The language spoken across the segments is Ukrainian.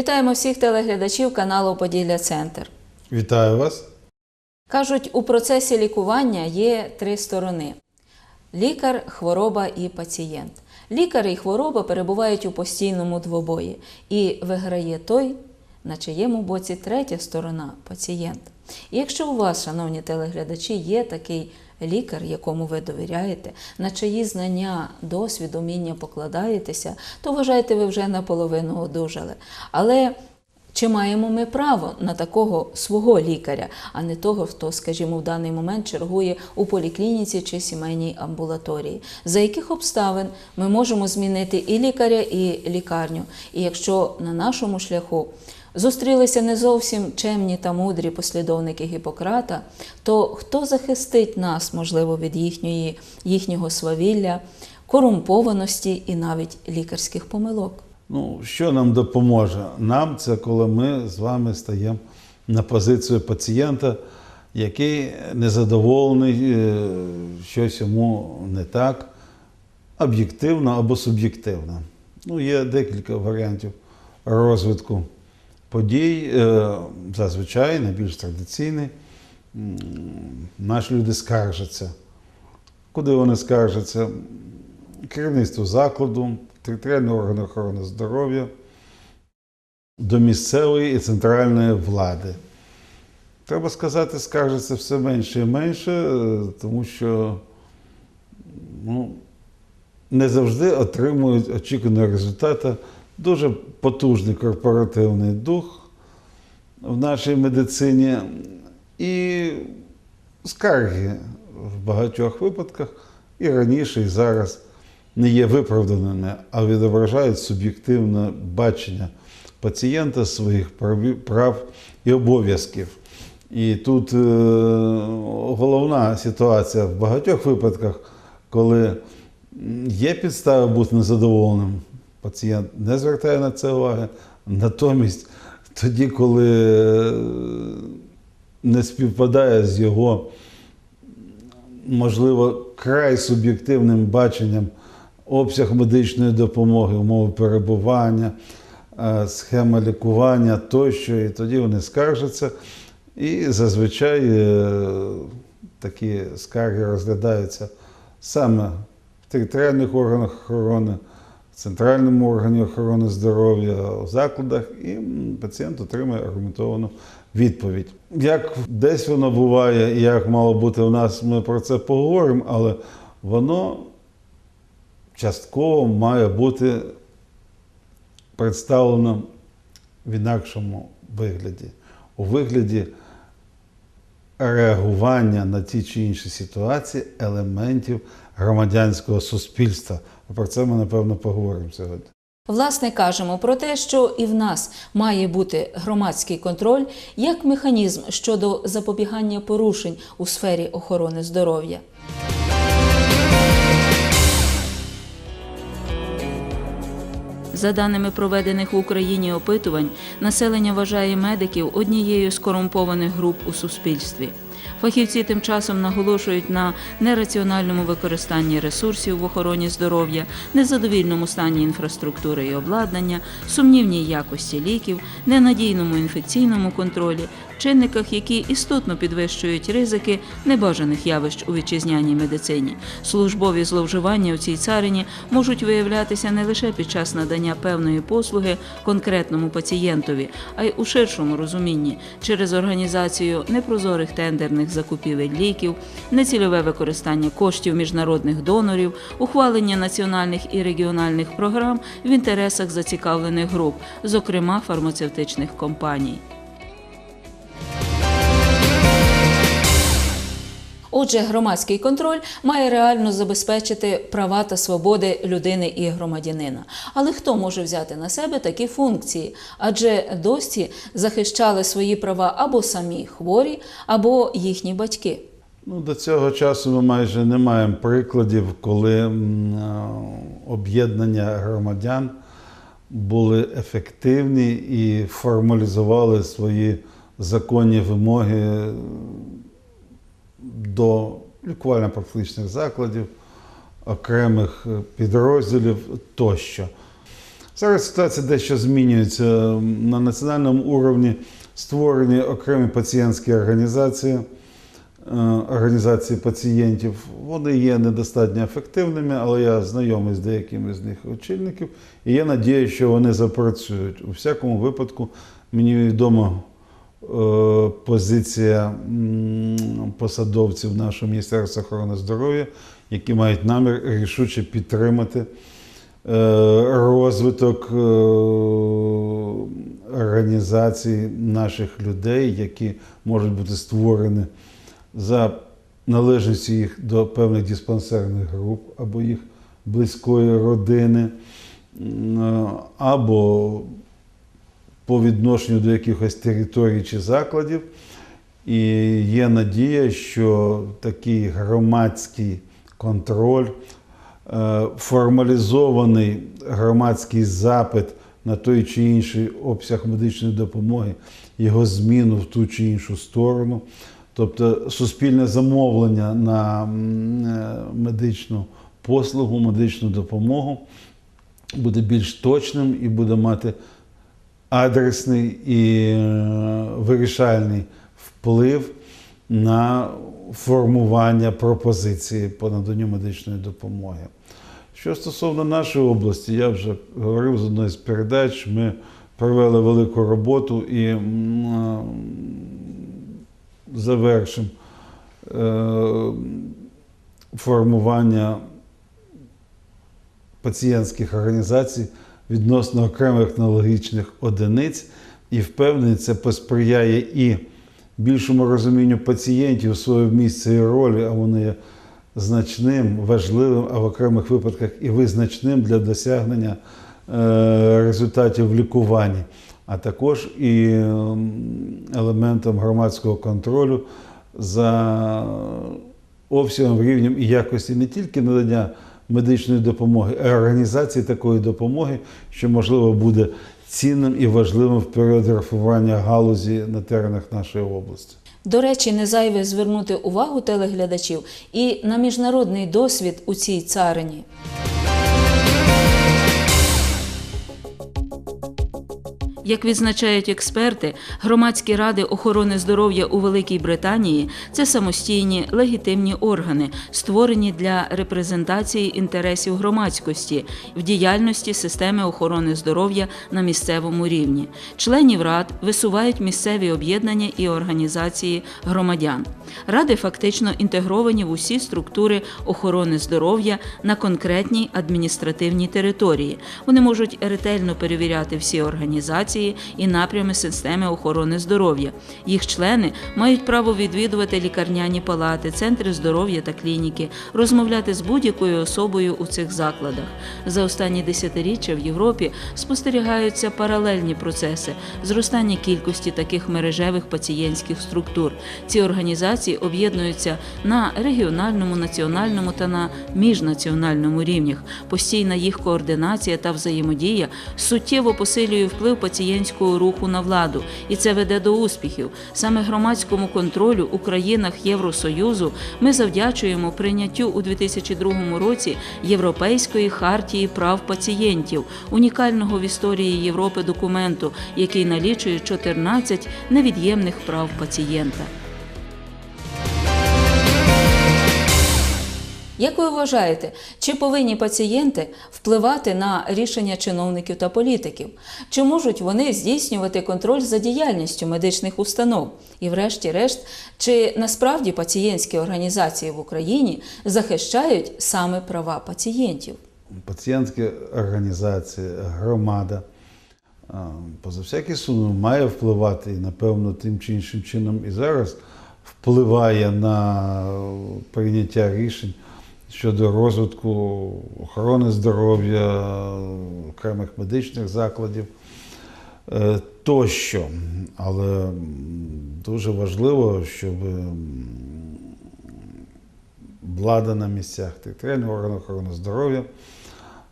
Вітаємо всіх телеглядачів каналу Поділля Центр. Вітаю вас. Кажуть, у процесі лікування є три сторони: лікар, хвороба і пацієнт. Лікар і хвороба перебувають у постійному двобої, і виграє той, на чиєму боці третя сторона пацієнт. І якщо у вас, шановні телеглядачі, є такий лікар, якому ви довіряєте, на чиї знання, досвід, уміння покладаєтеся, то вважайте, ви вже наполовину одужали. Але чи маємо ми право на такого свого лікаря, а не того, хто, скажімо, в даний момент чергує у поліклініці чи сімейній амбулаторії? За яких обставин ми можемо змінити і лікаря, і лікарню? І якщо на нашому шляху зустрілися не зовсім чемні та мудрі послідовники Гіппократа, то хто захистить нас, можливо, від їхньої, їхнього свавілля, корумпованості і навіть лікарських помилок? Ну, що нам допоможе? Нам це коли ми з вами стаємо на позицію пацієнта, який незадоволений, е, щось йому не так, об'єктивно або суб'єктивно. Ну, є декілька варіантів розвитку подій. Е, Зазвичай найбільш традиційний. Наші люди скаржаться. Куди вони скаржаться? Керівництво закладу, територіальні органи охорони здоров'я, до місцевої і центральної влади. Треба сказати, скаржиться все менше і менше, е, тому що ну, не завжди отримують очікуваного результату. Дуже потужний корпоративний дух в нашій медицині і скарги в багатьох випадках і раніше, і зараз не є виправданими, а відображають суб'єктивне бачення пацієнта своїх прав і обов'язків. І тут е, головна ситуація в багатьох випадках, коли є підстави бути незадоволеним, пацієнт не звертає на це уваги. Натомість, тоді, коли е, не співпадає з його можливо, край суб'єктивним баченням обсяг медичної допомоги, умови перебування, е, схема лікування тощо, і тоді вони скаржаться. І зазвичай е, такі скарги розглядаються саме в територіальних органах охорони, центральному органі охорони здоров'я, у закладах, і пацієнт отримує аргументовану відповідь. Як десь воно буває, і як мало бути у нас, ми про це поговоримо, але воно частково має бути представлено в інакшому вигляді, у вигляді реагування на ті чи інші ситуації елементів громадянського суспільства. Про це ми, напевно, поговоримо сьогодні. Власне, кажемо про те, що і в нас має бути громадський контроль як механізм щодо запобігання порушень у сфері охорони здоров'я. За даними проведених в Україні опитувань, населення вважає медиків однією з корумпованих груп у суспільстві. Фахівці тим часом наголошують на нераціональному використанні ресурсів в охороні здоров'я, незадовільному стані інфраструктури і обладнання, сумнівній якості ліків, ненадійному інфекційному контролі, чинниках, які істотно підвищують ризики небажаних явищ у вітчизняній медицині. Службові зловживання у цій царині можуть виявлятися не лише під час надання певної послуги конкретному пацієнтові, а й у ширшому розумінні через організацію непрозорих тендерних закупівель ліків, нецільове використання коштів міжнародних донорів, ухвалення національних і регіональних програм в інтересах зацікавлених груп, зокрема фармацевтичних компаній. Отже, громадський контроль має реально забезпечити права та свободи людини і громадянина. Але хто може взяти на себе такі функції? Адже досі захищали свої права або самі хворі, або їхні батьки. Ну, до цього часу ми майже не маємо прикладів, коли об'єднання громадян були ефективні і формалізували свої законні вимоги до лікувально-профілактичних закладів, окремих е, підрозділів тощо. Зараз ситуація дещо змінюється. На національному уровні створені окремі пацієнтські організації, е, організації пацієнтів. Вони є недостатньо ефективними, але я знайомий з деякими з них очільників, і я надію, що вони запрацюють. У всякому випадку мені відома е, позиція посадовців нашого Міністерства охорони здоров'я, які мають намір рішуче підтримати е, розвиток е, організацій наших людей, які можуть бути створені за належністю їх до певних диспансерних груп або їх близької родини, е, або по відношенню до якихось територій чи закладів. І є надія, що такий громадський контроль, е, формалізований громадський запит на той чи інший обсяг медичної допомоги, його зміну в ту чи іншу сторону, тобто суспільне замовлення на е, медичну послугу, медичну допомогу буде більш точним і буде мати адресний і е, вирішальний вплив на формування пропозиції по наданню медичної допомоги. Що стосовно нашої області, я вже говорив з одної з передач, ми провели велику роботу і е, завершимо е, формування пацієнтських організацій відносно окремих технологічних одиниць, і впевнений, це посприяє і більшому розумінню пацієнтів своєї місця і ролі, а вони є значним, важливим, а в окремих випадках і визначним для досягнення е, результатів в лікуванні, а також і ем, елементом громадського контролю за обсягом, рівнем і якості не тільки надання медичної допомоги, а організації такої допомоги, що можливо буде цінним і важливим в період реформування галузі на теренах нашої області. До речі, не зайве звернути увагу телеглядачів і на міжнародний досвід у цій царині. Як відзначають експерти, громадські ради охорони здоров'я у Великій Британії це самостійні легітимні органи, створені для репрезентації інтересів громадськості в діяльності системи охорони здоров'я на місцевому рівні. Членів рад висувають місцеві об'єднання і організації громадян. Ради фактично інтегровані в усі структури охорони здоров'я на конкретній адміністративній території. Вони можуть ретельно перевіряти всі організації і напрями системи охорони здоров'я. Їх члени мають право відвідувати лікарняні палати, центри здоров'я та клініки, розмовляти з будь-якою особою у цих закладах. За останні десятиріччя в Європі спостерігаються паралельні процеси зростання кількості таких мережевих пацієнтських структур. Ці організації об'єднуються на регіональному, національному та на міжнаціональному рівнях. Постійна їх координація та взаємодія суттєво посилює вплив пацієнтського руху на владу, і це веде до успіхів. Саме громадському контролю у країнах Євросоюзу ми завдячуємо прийняттю у 2002 році Європейської хартії прав пацієнтів, унікального в історії Європи документу, який налічує 14 невід'ємних прав пацієнта. Як ви вважаєте, чи повинні пацієнти впливати на рішення чиновників та політиків? Чи можуть вони здійснювати контроль за діяльністю медичних установ? І, врешті-решт, чи насправді пацієнтські організації в Україні захищають саме права пацієнтів? Пацієнтські організації, громада, поза всякий сумнів, має впливати і, напевно, тим чи іншим чином і зараз впливає на прийняття рішень щодо розвитку охорони здоров'я, окремих медичних закладів е, тощо. Але дуже важливо, щоб влада на місцях, територіальні органи охорони здоров'я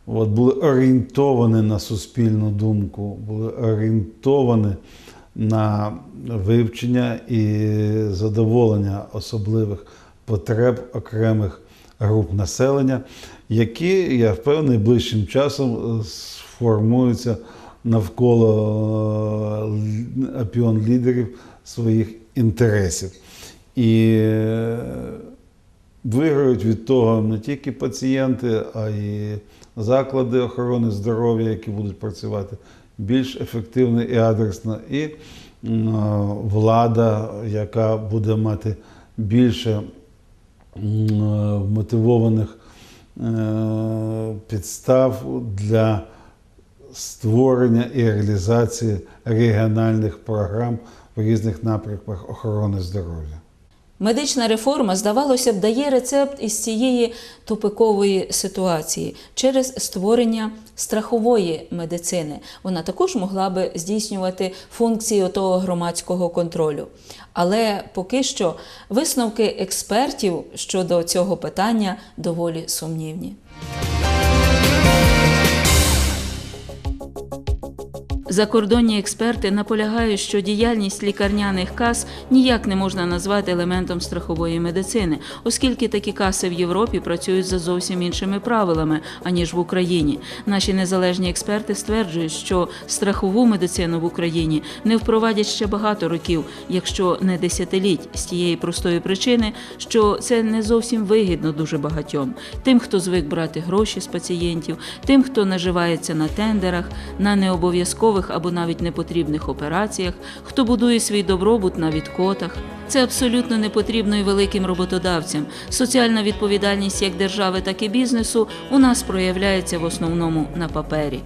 от, були орієнтовані на суспільну думку, були орієнтовані на вивчення і задоволення особливих потреб окремих груп населення, які, я впевнений, ближчим часом е, сформуються навколо е, опіон лідерів своїх інтересів. І е, виграють від того не тільки пацієнти, а й заклади охорони здоров'я, які будуть працювати більш ефективно і адресно, і влада, яка буде мати більше мотивованих е, підстав для створення і реалізації регіональних програм в різних напрямках охорони здоров'я. Медична реформа, здавалося б, дає рецепт із цієї тупикової ситуації через створення страхової медицини. Вона також могла би здійснювати функції того громадського контролю. Але поки що висновки експертів щодо цього питання доволі сумнівні. Закордонні експерти наполягають, що діяльність лікарняних кас ніяк не можна назвати елементом страхової медицини, оскільки такі каси в Європі працюють за зовсім іншими правилами аніж в Україні. Наші незалежні експерти стверджують, що страхову медицину в Україні не впровадять ще багато років, якщо не десятиліть, з тієї простої причини, що це не зовсім вигідно дуже багатьом. Тим, хто звик брати гроші з пацієнтів, тим, хто наживається на тендерах, на необов'язкових або навіть непотрібних операціях, хто будує свій добробут на відкотах. Це абсолютно не потрібно і великим роботодавцям. Соціальна відповідальність як держави, так і бізнесу у нас проявляється в основному на папері.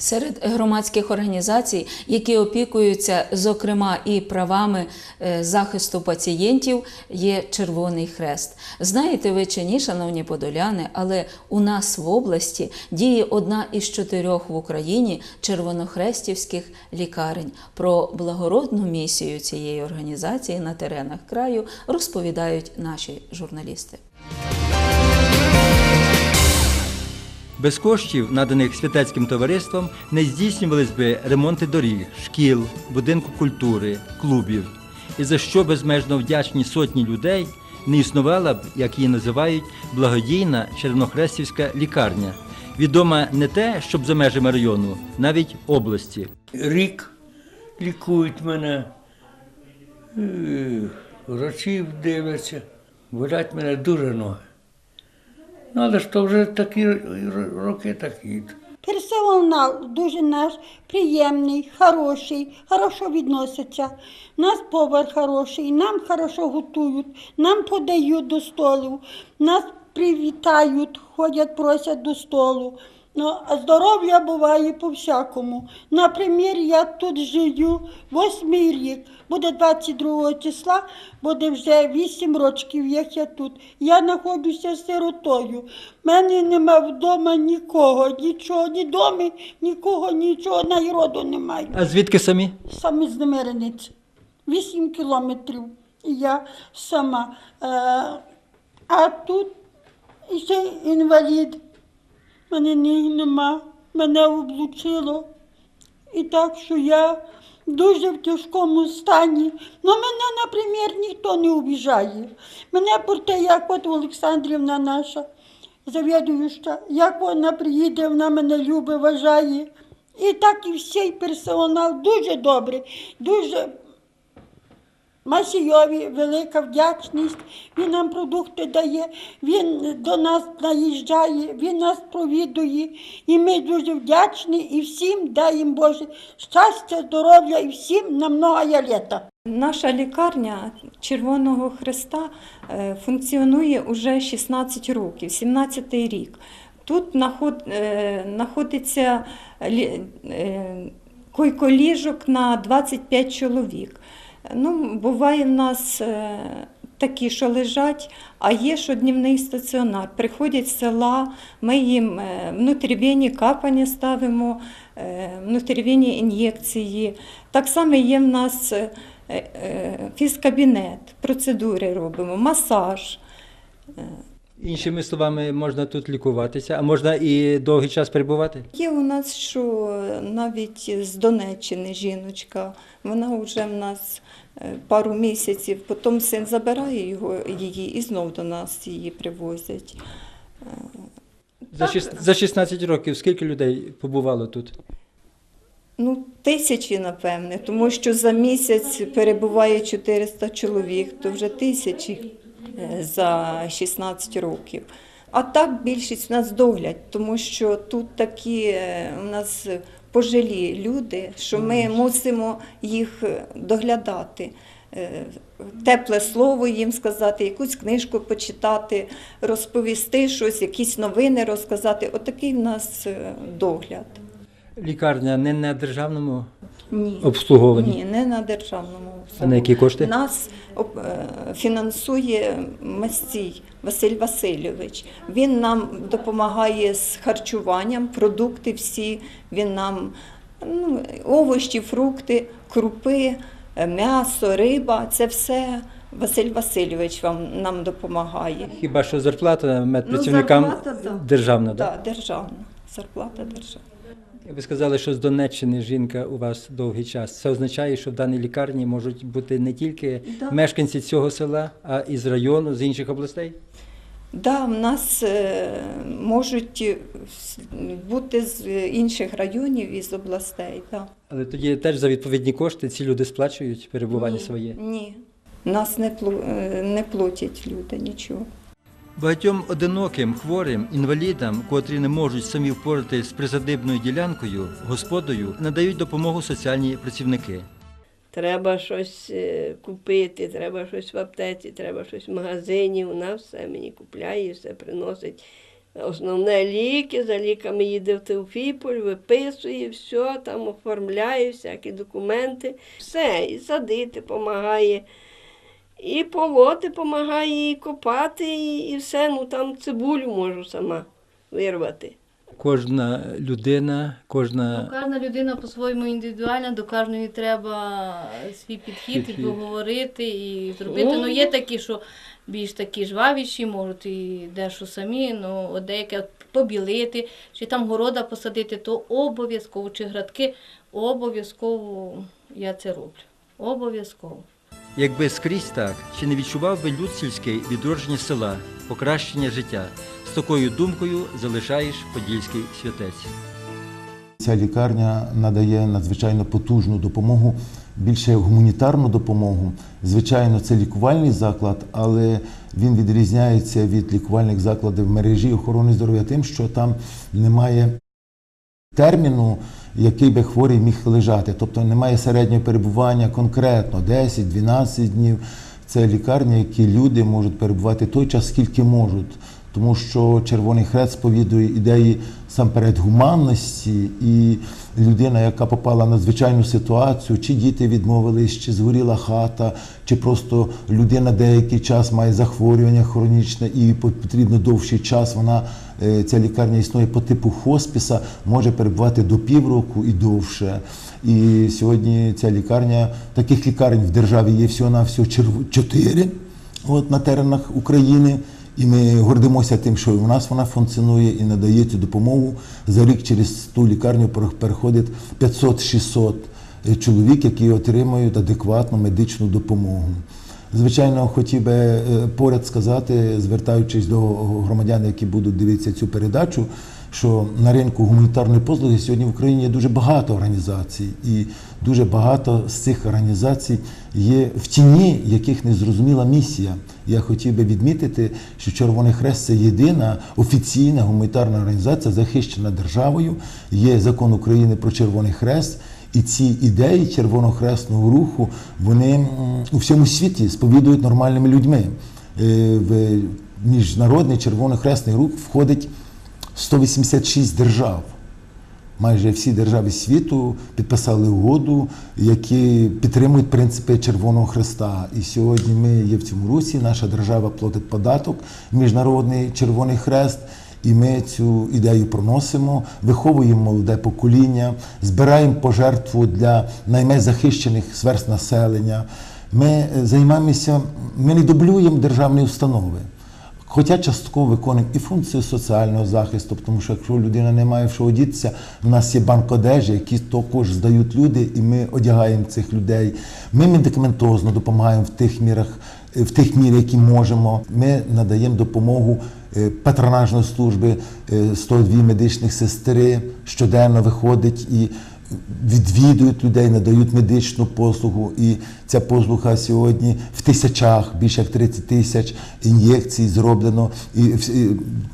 Серед громадських організацій, які опікуються, зокрема, і правами е, захисту пацієнтів, є Червоний Хрест. Знаєте ви чи ні, шановні подоляни, але у нас в області діє одна із чотирьох в Україні червонохрестівських лікарень. Про благородну місію цієї організації на теренах краю розповідають наші журналісти. Без коштів, наданих святецьким товариством, не здійснювались би ремонти доріг, шкіл, будинку культури, клубів. І за що безмежно вдячні сотні людей не існувала б, як її називають, благодійна Червонохрестівська лікарня, відома не те, щоб за межами району, навіть області. рік лікують мене, Е, врачів дивляться, болять мене дуже ноги. Ну, але ж то вже такі роки такі. Персонал дуже наш приємний, хороший, хорошо відноситься. У нас повар хороший, нам хорошо готують, нам подають до столу, нас привітають, ходять, просять до столу. Ну, а здоров'я буває по-всякому. Наприклад, я тут живу восьмий рік, буде 22 числа, буде вже 8 років, як я тут. Я знаходжуся сиротою. У мене нема вдома нікого, нічого, ні доми, нікого, нічого, народу немає. А звідки самі? Саме з Немирениці. 8 кілометрів. І я сама. Е, а тут ще інвалід. Мене ніг нема, мене облучило. І так, що я дуже в тяжкому стані. Ну, мене, наприклад, ніхто не обіжає. Мене про те, як от Олександрівна наша завідуюча, як вона приїде, вона мене любить, вважає. І так і всій персонал дуже добрий, дуже Масійові велика вдячність. Він нам продукти дає, він до нас наїжджає, він нас провідує. І ми дуже вдячні і всім даємо Боже щастя, здоров'я і всім на много літа. Наша лікарня Червоного Христа е, функціонує уже 16 років, 17-й рік. Тут е, знаходиться е, койко-ліжок на 25 чоловік. Ну, буває в нас е, такі, що лежать, а є, що днівний стаціонар. Приходять з села, ми їм внутрівені капання ставимо, внутрівені ін'єкції. Так само є в нас е, е, фізкабінет, процедури робимо, масаж. Іншими словами, можна тут лікуватися, а можна і довгий час перебувати. Є у нас, що навіть з Донеччини жіночка, вона вже в нас е, пару місяців, потім син забирає його, її і знов до нас її привозять. За, шіс- за 16 років скільки людей побувало тут? Ну, тисячі, напевне, тому що за місяць перебуває 400 чоловік, то вже тисячі е, за 16 років. А так більшість у нас догляд, тому що тут такі е, у нас пожилі люди, що ми мусимо їх е, доглядати. Е, Тепле слово їм сказати, якусь книжку почитати, розповісти щось, якісь новини розказати. Отакий в нас е, догляд. Лікарня не на державному Ні. обслуговуванні. Ні, не на державному. А на які кошти? Нас е, фінансує Мастій Василь Васильович. Він нам допомагає з харчуванням, продукти всі. Він нам ну, овочі, фрукти, крупи, е, м'ясо, риба це все. Василь Васильович вам нам допомагає. Хіба що зарплата медпрацівникам Ну, зарплата, да. державна, так? Так, державна. Зарплата державна. Ви сказали, що з Донеччини жінка у вас довгий час. Це означає, що в даній лікарні можуть бути не тільки Да. мешканці цього села, а і з району, з інших областей. Да, в нас е, можуть е, бути з інших районів і з областей. Да. Але тоді теж за відповідні кошти ці люди сплачують перебування Ні, своє. Ні. Нас не, е, не платять люди нічого. Багатьом одиноким, хворим, інвалідам, котрі не можуть самі впоратись з присадибною ділянкою, господою, надають допомогу соціальні працівники. Треба щось е, купити, треба щось в аптеці, треба щось в магазині. Вона все мені купляє, все приносить. Основне ліки, за ліками їде в Теофіполь, виписує, все, там оформляє, всякі документи. Все, і садити допомагає, і полоти допомагає, і копати, і, і все. Ну там цибулю можу сама вирвати. Кожна людина, кожна Ну, Кожна людина по-своєму індивідуальна, до кожної треба свій підхід і Підхід. поговорити і зробити. Ну, є такі, що більш такі жвавіші, можуть і дещо самі, ну, от деяке побілити, чи там города посадити, то обов'язково, чи градки, обов'язково я це роблю. Обов'язково. Якби скрізь так, чи не відчував би люд сільський відродження села, покращення життя? З такою думкою залишаєш Подільський святець. Ця лікарня надає надзвичайно потужну допомогу, більше гуманітарну допомогу. Звичайно, це лікувальний заклад, але він відрізняється від лікувальних закладів мережі охорони здоров'я тим, що там немає терміну, який би хворий міг лежати. Тобто немає середнього перебування конкретно 10-12 днів. Це лікарня, які люди можуть перебувати той час, скільки можуть. Тому що Червоний Хрест сповідує ідеї сам гуманності, і людина, яка попала на звичайну ситуацію, чи діти відмовились, чи згоріла хата, чи просто людина деякий час має захворювання хронічне і потрібно довший час. Вона ця лікарня існує по типу хоспіса, може перебувати до півроку і довше. І сьогодні ця лікарня, таких лікарень в державі є всього на всього чотири от, на теренах України. І ми гордимося тим, що в нас вона функціонує і надає цю допомогу. За рік через ту лікарню переходить 500-600 чоловік, які отримують адекватну медичну допомогу. Звичайно, хотів би е, поряд сказати, звертаючись до громадян, які будуть дивитися цю передачу, що на ринку гуманітарної послуги сьогодні в Україні є дуже багато організацій, і дуже багато з цих організацій є в тіні, яких не зрозуміла місія. Я хотів би відмітити, що Червоний Хрест це єдина офіційна гуманітарна організація, захищена державою. Є закон України про Червоний Хрест. І ці ідеї Червоного Хресного руху вони у всьому світі сповідують нормальними людьми. Е, В міжнародний Червоний Хресний рух входить 186 держав. Майже всі держави світу підписали угоду, які підтримують принципи Червоного Хреста. І сьогодні ми є в цьому русі. Наша держава платить податок, міжнародний Червоний Хрест. І ми цю ідею проносимо, виховуємо молоде покоління, збираємо пожертву для найменш захищених сверст населення. Ми е, займаємося, ми не дублюємо державні установи. Хоча частково виконуємо і функцію соціального захисту, тому що якщо людина не має в що одітися, у нас є банк одежі, які також здають люди, і ми одягаємо цих людей. Ми медикаментозно допомагаємо в тих мірах, в тих мірах, які можемо. Ми надаємо допомогу е, патронажної служби, е, 102 медичних сестри щоденно виходить і відвідують людей, надають медичну послугу. І ця послуга сьогодні в тисячах, більше як 30 тисяч ін'єкцій зроблено. І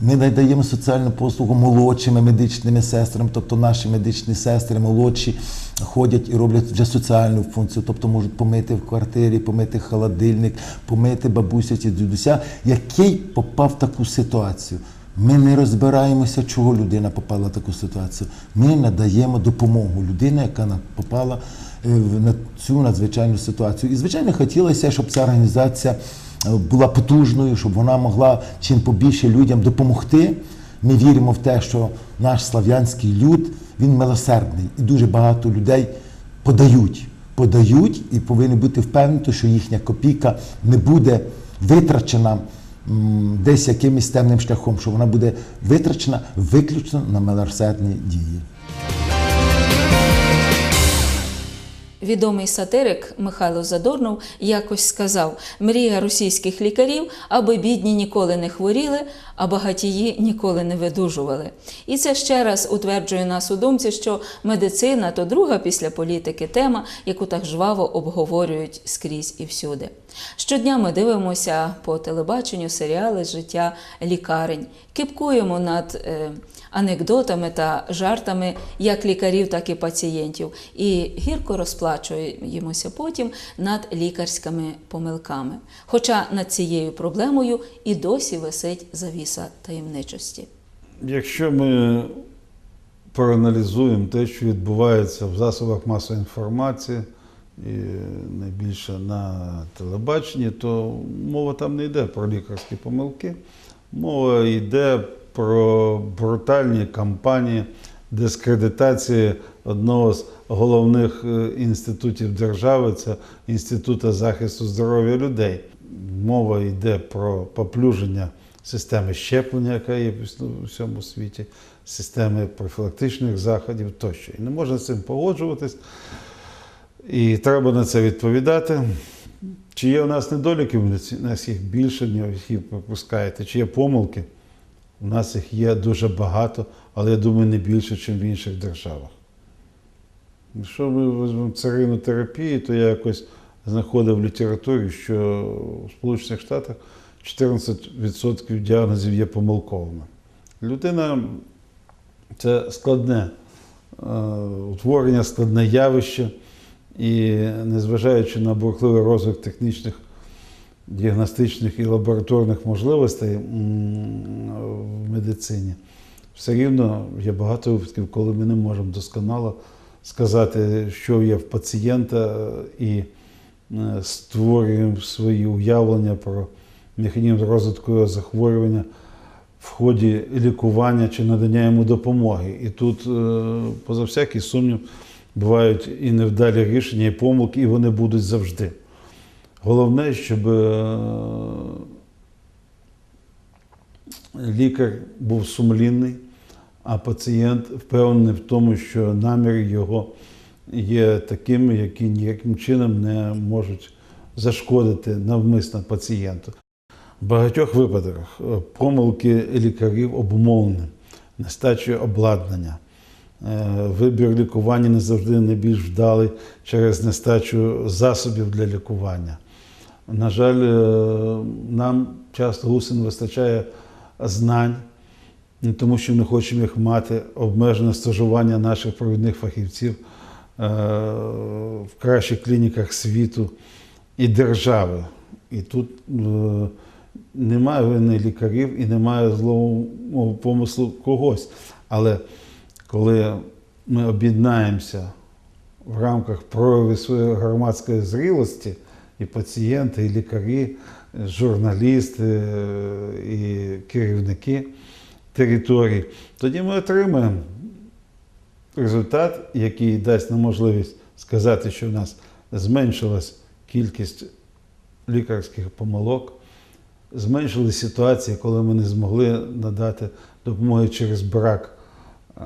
ми надаємо соціальну послугу молодшими медичними сестрами, тобто наші медичні сестри молодші ходять і роблять вже соціальну функцію, тобто можуть помити в квартирі, помити холодильник, помити бабуся чи дідуся, який попав в таку ситуацію. Ми не розбираємося, чого людина попала в таку ситуацію. Ми надаємо допомогу людині, яка попала е, в цю надзвичайну ситуацію. І звичайно, хотілося, щоб ця організація е, була потужною, щоб вона могла чим побільше людям допомогти. Ми віримо в те, що наш слав'янський люд він милосердний, і дуже багато людей подають. Подають і повинні бути впевнені, що їхня копійка не буде витрачена десь якимось темним шляхом, що вона буде витрачена виключно на милосердні дії. Відомий сатирик Михайло Задорнов якось сказав: мрія російських лікарів, аби бідні ніколи не хворіли, а багатії ніколи не видужували. І це ще раз утверджує нас у думці, що медицина то друга після політики тема, яку так жваво обговорюють скрізь і всюди. Щодня ми дивимося по телебаченню серіали життя лікарень, кипкуємо над. Е, анекдотами та жартами як лікарів, так і пацієнтів, і гірко розплачуємося потім над лікарськими помилками. Хоча над цією проблемою і досі висить завіса таємничості. Якщо ми проаналізуємо те, що відбувається в засобах масової інформації, і найбільше на телебаченні, то мова там не йде про лікарські помилки, мова йде про брутальні кампанії дискредитації одного з головних е, інститутів держави це Інституту захисту здоров'я людей. Мова йде про поплюження системи щеплення, яка є в всьому світі, системи профілактичних заходів тощо. І не можна з цим погоджуватись. І треба на це відповідати. Чи є у нас недоліки? У нас їх більше, ніж їх пропускаєте. Чи є помилки? У нас їх є дуже багато, але я думаю, не більше, ніж в інших державах. Якщо ми візьмемо царину терапії, то я якось знаходив в літературі, що в Сполучених Штатах 14% діагнозів є помилковими. Людина це складне е, утворення, складне явище, і незважаючи на бурхливий розвиток технічних, діагностичних і лабораторних можливостей в медицині, все рівно є багато випадків, коли ми не можемо досконало сказати, що є в пацієнта, і е, створюємо свої уявлення про механізм розвитку захворювання в ході лікування чи надання йому допомоги. І тут, е, поза всякий сумнів, бувають і невдалі рішення, і помилки, і вони будуть завжди. Головне, щоб е, лікар був сумлінний, а пацієнт впевнений в тому, що наміри його є такими, які ніяким чином не можуть зашкодити навмисно пацієнту. В багатьох випадках е, помилки лікарів обумовлені нестачею обладнання. Е, Вибір лікування не завжди найбільш вдалий через нестачу засобів для лікування. На жаль, е, нам часто густо не вистачає знань, тому що не хочемо їх мати, обмежене стажування наших провідних фахівців в кращих клініках світу і держави. І тут немає вини лікарів і немає злого помислу когось. Але коли ми об'єднаємося в рамках прояву своєї громадської зрілості, і пацієнти, і лікарі, журналісти, е, і керівники територій, тоді ми отримаємо результат, який дасть нам можливість сказати, що в нас зменшилась кількість лікарських помилок, зменшили ситуації, коли ми не змогли надати допомоги через брак е,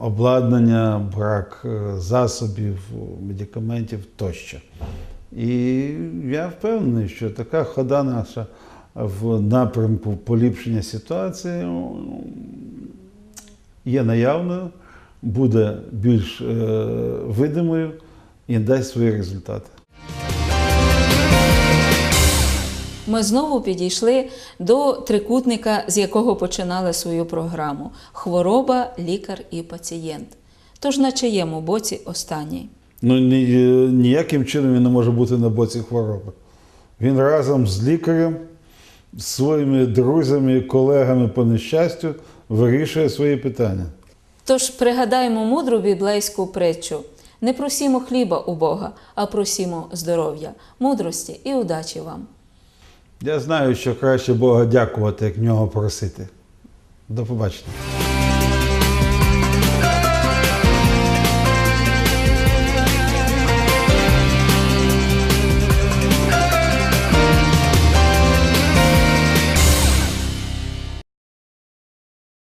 обладнання, брак е, засобів, медикаментів тощо. І я впевнений, що така хода наша в напрямку поліпшення ситуації ну, є наявною, буде більш е, видимою і дасть свої результати. Ми знову підійшли до трикутника, з якого починали свою програму: хвороба, лікар і пацієнт. Тож на чиєму боці останній? Ну, ні, ніяким чином він не може бути на боці хвороби. Він разом з лікарем, з своїми друзями, колегами по нещастю вирішує свої питання. Тож пригадаємо мудру біблейську притчу: не просімо хліба у Бога, а просімо здоров'я, мудрості і удачі вам. Я знаю, що краще Бога дякувати, як нього просити. До побачення.